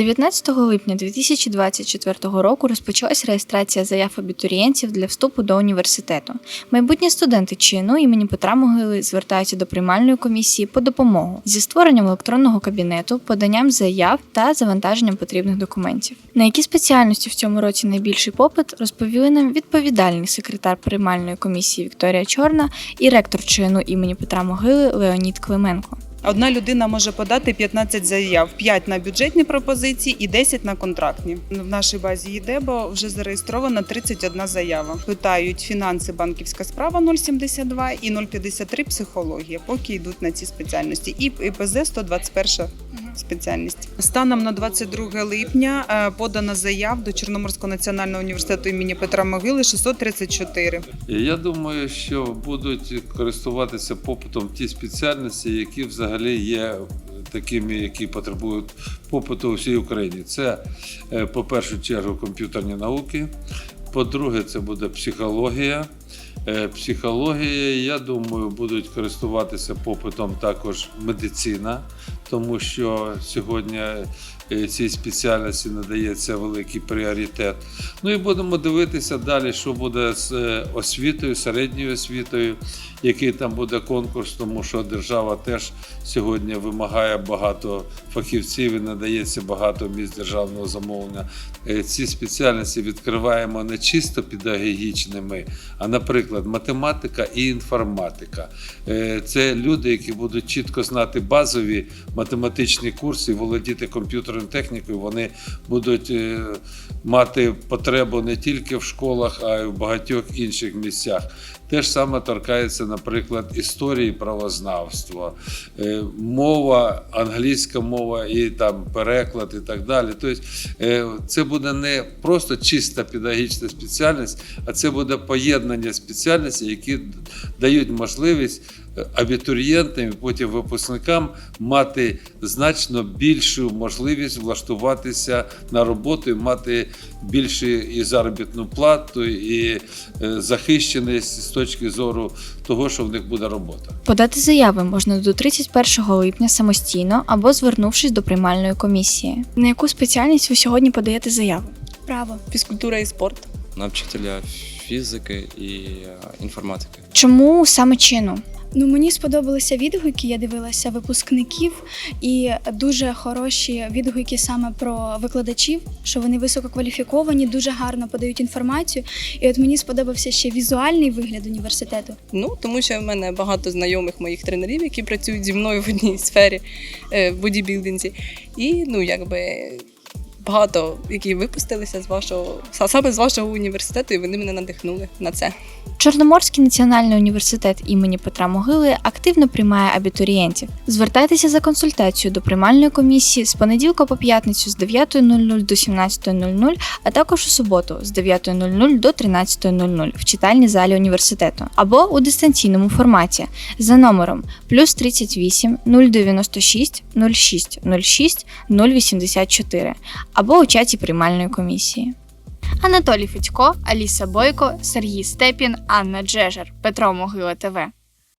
19 липня 2024 року розпочалась реєстрація заяв абітурієнтів для вступу до університету. Майбутні студенти ЧНУ імені Петра Могили звертаються до приймальної комісії по допомогу зі створенням електронного кабінету, поданням заяв та завантаженням потрібних документів. На які спеціальності в цьому році найбільший попит розповіли нам відповідальний секретар приймальної комісії Вікторія Чорна і ректор ЧНУ імені Петра Могили Леонід Клименко. Одна людина може подати 15 заяв, 5 на бюджетні пропозиції і 10 на контрактні. В нашій базі ЄДЕБО вже зареєстровано 31 заява. Питають фінанси, банківська справа 0,72 і 0,53 психологія, поки йдуть на ці спеціальності. І ПЗ 121 спеціальність. Станом на 22 липня е, подано заяв до Чорноморського національного університету імені Петра Могили 634. І Я думаю, що будуть користуватися попитом ті спеціальності, які взагалі є такими, які потребують попиту у всій Україні. Це, е, по першу чергу, комп'ютерні науки. По-друге, це буде психологія. Е, Психологія, я думаю, будуть користуватися попитом також медицина, тому що сьогодні цій спеціальності надається великий пріоритет. Ну і будемо дивитися далі, що буде з е, освітою, середньою освітою, який там буде конкурс, тому що держава теж сьогодні вимагає багато фахівців і надається багато місць державного замовлення. Е, Ці спеціальності відкриваємо не чисто педагогічними, а, наприклад, математика і інформатика. Е, Це люди, які будуть чітко знати базові математичні курси, володіти комп'ютерною технікою. Вони будуть е, мати потребу не тільки в школах, а й в багатьох інших місцях. Те ж саме торкається, наприклад, історії правознавства, е, мова, англійська мова і там переклад, і так далі. Тобто е, це буде не просто чиста педагогічна спеціальність, а це буде поєднання спеціальностей, які дають можливість абітурієнтам і потім випускникам мати значно більшу можливість влаштуватися на роботу і мати більшу і заробітну плату, і е, захищеність з точки зору того, що в них буде робота. Подати заяви можна до 31 липня самостійно або звернувшись до приймальної комісії. На яку спеціальність ви сьогодні подаєте заяву? Право. фізкультура і спорт. на вчителя фізики і е, інформатики. Чому саме чину? Ну мені сподобалися відгуки. Я дивилася випускників і дуже хороші відгуки саме про викладачів, що вони висококваліфіковані, дуже гарно подають інформацію. І от мені сподобався ще візуальний вигляд університету. Ну тому що в мене багато знайомих моїх тренерів, які працюють зі мною в одній сфері е, в бодібілдинзі. І ну якби. Багато, які випустилися з вашого саме з вашого університету, і вони мене надихнули на це. Чорноморський національний університет імені Петра Могили активно приймає абітурієнтів. Звертайтеся за консультацією до приймальної комісії з понеділка по п'ятницю з 9.00 до 17.00, а також у суботу з 9.00 до 13.00 в читальній залі університету або у дистанційному форматі за номером плюс 38 096 06 06 084 або у чаті приймальної комісії. Анатолій Федько, Аліса Бойко, Сергій Степін, Анна Джежер, Петро Могила ТВ.